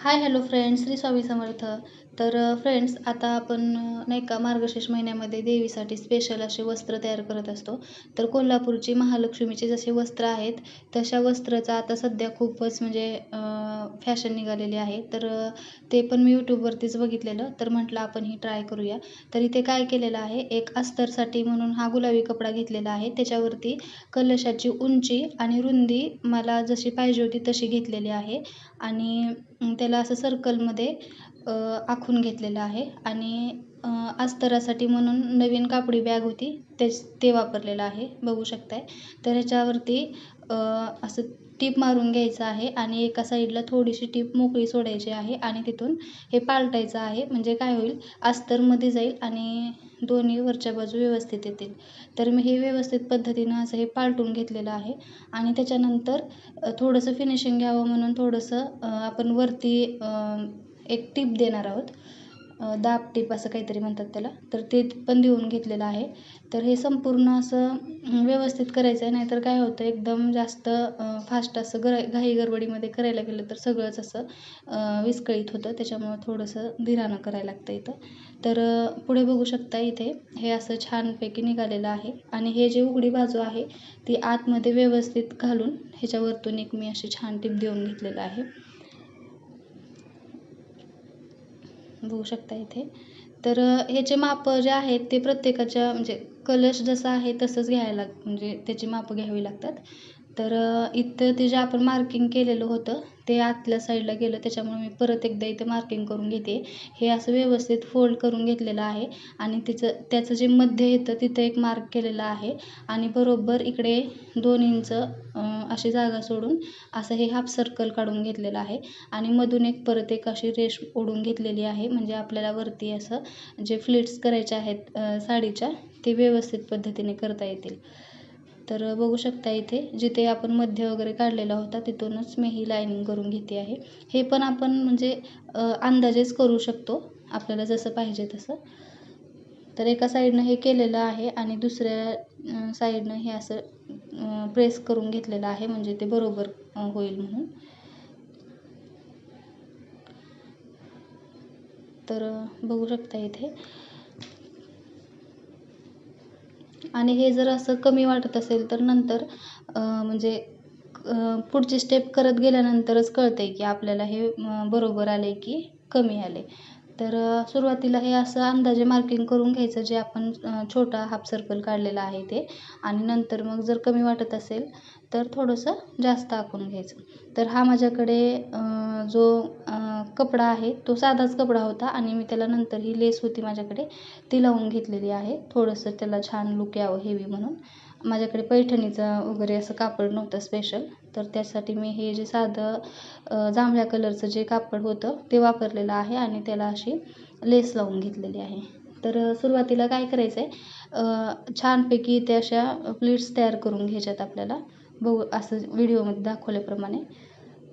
Hi hello friends Shri Swami Samarth तर friends आता आपण नाही का मार्गशीर्ष महिन्यामध्ये देवीसाठी स्पेशल असे वस्त्र तयार करत असतो. तर कोल्हापूरची महालक्ष्मीचे जसे वस्त्र आहेत तशा वस्त्राचा आता सध्या खूपच म्हणजे फॅशन निघालेली आहे. तर ते पण मी यूट्यूबवरतीच बघितलेलं. तर म्हटलं आपण ही ट्राय करूया. तर इथे काय केलेलं आहे एक अस्तरसाठी म्हणून हा गुलाबी कपडा घेतलेला आहे. त्याच्यावरती कलशाची उंची आणि रुंदी मला जशी पाहिजे होती तशी घेतलेली आहे. आणि त्याला असं सर्कलमध्ये आखून घेतलेलं आहे. आणि अस्तरासाठी म्हणून नवीन कापडी बॅग होती तेच ते वापरलेलं आहे. बघू शकताय. तर ह्याच्यावरती असं टीप मारून घ्यायचं आहे आणि एका साईडला थोडीशी टीप मोकळी सोडायची आहे आणि तिथून हे पालटायचं आहे. म्हणजे काय होईल अस्तरमध्ये जाईल आणि दोन्ही वरच्या बाजू व्यवस्थित येतील. तर मी हे व्यवस्थित पद्धतीनं असं हे पालटून घेतलेलं आहे. आणि त्याच्यानंतर थोडंसं फिनिशिंग घ्यावं म्हणून थोडंसं आपण वरती एक टीप देणार आहोत. दाब टीप असं काहीतरी म्हणतात त्याला. तर ते पण देऊन घेतलेलं आहे. तर हे संपूर्ण असं व्यवस्थित करायचं आहे. नाहीतर काय होतं एकदम जास्त फास्ट असं गर घाई गडबडीमध्ये करायला गेलं तर सगळंच असं विस्कळीत होतं. त्याच्यामुळं थोडंसं धीरानं करायला लागतं इथं. तर पुढे बघू शकता इथे हे असं छानपैकी निघालेलं आहे. आणि हे जे उघडी बाजू आहे ती आतमध्ये व्यवस्थित घालून ह्याच्यावरतून एक मी अशी छान टीप देऊन घेतलेलं आहे. बघू शकता इथे. तर ह्याचे मापं जे आहेत ते प्रत्येकाच्या म्हणजे कलश जसा आहे तसंच घ्यायला लाग म्हणजे त्याची मापं घ्यावी लागतात. तर इथं ते जे आपण मार्किंग केलेलं होतं ते आतल्या साईडला गेलं त्याच्यामुळे मी परत एकदा इथे मार्किंग करून घेते. हे असं व्यवस्थित फोल्ड करून घेतलेलं आहे आणि तिचं त्याचं जे मध्य येतं तिथं एक मार्क केलेला आहे. आणि बरोबर इकडे दोन इंच अशी जागा सोडून असं हे हाफ सर्कल काढून घेतलेलं आहे. आणि मधून एक परत एक अशी रेश ओढून घेतलेली आहे. म्हणजे आपल्याला वरती असं जे फ्लिट्स करायचे आहेत साडीच्या ते व्यवस्थित पद्धतीने करता येतील. तर बघू शकता इथे जिथे आपण मध्य वगैरे काढलेला होता तिथूनच मी ही लाईनिंग करून घेते आहे. हे पण आपण म्हणजे अंदाजेच करू शकतो. आपल्याला जसं पाहिजे तसं. तर एका साईडनं हे केलेलं आहे आणि दुसऱ्या साईडनं हे असं प्रेस करून घेतलेलं आहे म्हणजे ते बरोबर होईल म्हणून. तर बघू शकता इथे. आणि हे जर असं कमी वाटत असेल तर नंतर म्हणजे पुढची स्टेप करत गेल्यानंतरच कळते की आपल्याला हे बरोबर आले की कमी आले तर सुरुवातीला हे असं अंदाजे मार्किंग करून घ्यायचं जे आपण छोटा हाफ सर्कल काढलेला आहे ते. आणि नंतर मग जर कमी वाटत असेल तर थोडंसं जास्त आखून घ्यायचं. तर हा माझ्याकडे जो कपडा आहे तो साधाच कपडा होता आणि मी त्याला नंतर ही लेस होती माझ्याकडे ती लावून घेतलेली आहे. थोडंसं त्याला छान लुक यावं हेवी म्हणून. माझ्याकडे पैठणीचं वगैरे असं कापड नव्हतं स्पेशल तर त्यासाठी मी हे जे साधं जांभळ्या कलरचं जे कापड होतं ते वापरलेलं आहे आणि त्याला अशी लेस लावून घेतलेली आहे. तर सुरुवातीला काय करायचं आहे छानपैकी ते अशा प्लीट्स तयार करून घ्यायच्यात आपल्याला. बघू असं व्हिडिओमध्ये दाखवल्याप्रमाणे.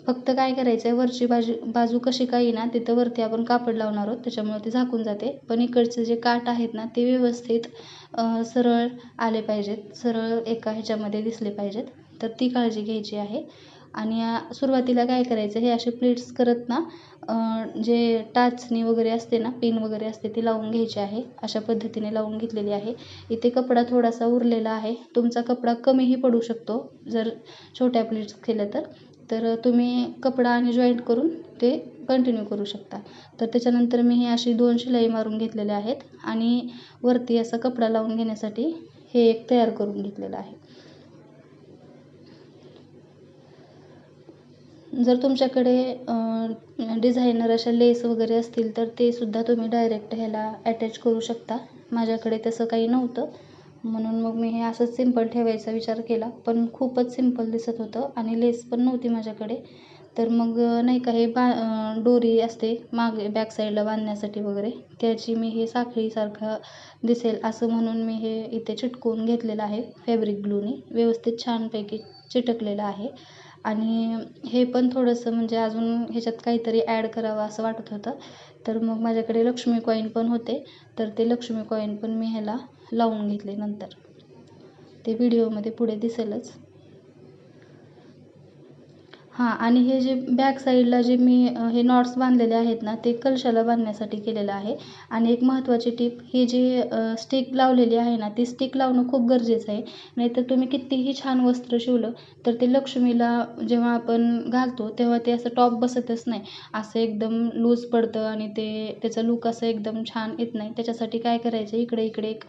फक्त काय करायचं आहे वरची बाजू बाजू कशी काय येईना तिथं वरती आपण कापड लावणार आहोत त्याच्यामुळे ते झाकून जाते. पण इकडचे जे काठ आहेत ना ते व्यवस्थित सरळ आले पाहिजेत सरळ एका ह्याच्यामध्ये दिसले पाहिजेत. तर ती काळजी घ्यायची आहे. आणि सुरुवातीला काय करायचं हे असे प्लेट्स करत ना जे टाचणी वगैरे असते ना पिन वगैरे असते ती लावून घ्यायची आहे. अशा पद्धतीने लावून घेतलेली आहे. इथे कपडा थोडासा उरलेला आहे. तुमचा कपडा कमीही पडू शकतो जर छोट्या प्लेट्स केल्या तर. तर तुम्ही कपडा आणि जॉईंट करून ते कंटिन्यू करू शकता. तर त्याच्यानंतर मी हे अशी दोन शिलाई मारून घेतलेले आहेत आणि वरती असा कपडा लावून घेण्यासाठी हे एक तयार करून घेतलेलं आहे. जर तुमच्याकडे डिझायनर अशा लेस वगैरे असतील तर ते सुद्धा तुम्ही डायरेक्ट ह्याला अटॅच करू शकता. माझ्याकडे तसं काही नव्हतं. म्हणून मग मी हे असंच सिंपल ठेवायचा विचार केला. पण खूपच सिंपल दिसत होतं आणि लेस पण नव्हती माझ्याकडे. तर मग नाही का हे बा दोरी असते मागे बॅक साईडला बांधण्यासाठी वगैरे त्याची मी हे साखळीसारखं दिसेल असं म्हणून मी हे इथे चिटकवून घेतलेलं आहे फॅब्रिक ग्लूनी व्यवस्थित छानपैकी चिटकलेलं आहे. आणि हे पण थोडंसं म्हणजे अजून ह्याच्यात काहीतरी ॲड करावं असं वाटत होतं. तर मग माझ्याकडे लक्ष्मी कॉईन पण होते. तर ते लक्ष्मी कॉईन पण मी ह्याला लावून घेतले नंतर. ते व्हिडिओमध्ये पुढे दिसेलच. हां आणि हे जे बॅक साईडला जे मी हे नॉट्स बांधलेले आहेत ना ते कलशाला बांधण्यासाठी केलेलं आहे. आणि एक महत्त्वाची टीप ही जी स्टिक लावलेली आहे ना ती स्टिक लावणं खूप गरजेचं आहे. नाहीतर तुम्ही कितीही छान वस्त्र शिवलं तर ते लक्ष्मीला जेव्हा आपण घालतो तेव्हा ते असं टॉप बसतच नाही. असं एकदम लूज पडतं आणि ते त्याचं लूक असं एकदम छान येत नाही. त्याच्यासाठी काय करायचं इकडे इकडे एक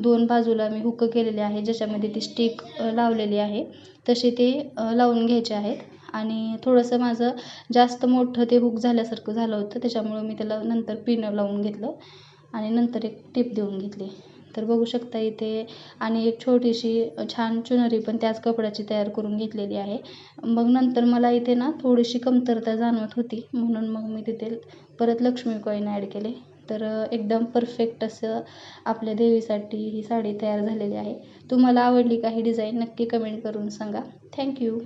दोन बाजूला मी हुकं केलेले आहे ज्याच्यामध्ये ती स्टिक लावलेली आहे. तसे ते लावून घ्यायचे आहेत. आणि थोडंसं माझं जास्त मोठं ते हुक झाल्यासारखं झालं होतं त्याच्यामुळं मी त्याला नंतर पिनं लावून घेतलं आणि नंतर एक टीप देऊन घेतली. तर बघू शकता इथे आणि एक छोटीशी छान चुनरी पण त्याच कपड्याची तयार करून घेतलेली आहे. मग नंतर मला इथे ना थोडीशी कमतरता जाणवत होती म्हणून मग मी तिथे परत लक्ष्मी कॉईन ॲड केले. तर एकदम परफेक्ट असं आपल्या देवीसाठी ही साडी तयार झालेली आहे. तुम्हाला आवडली का ही डिझाईन नक्की कमेंट करून सांगा. थँक्यू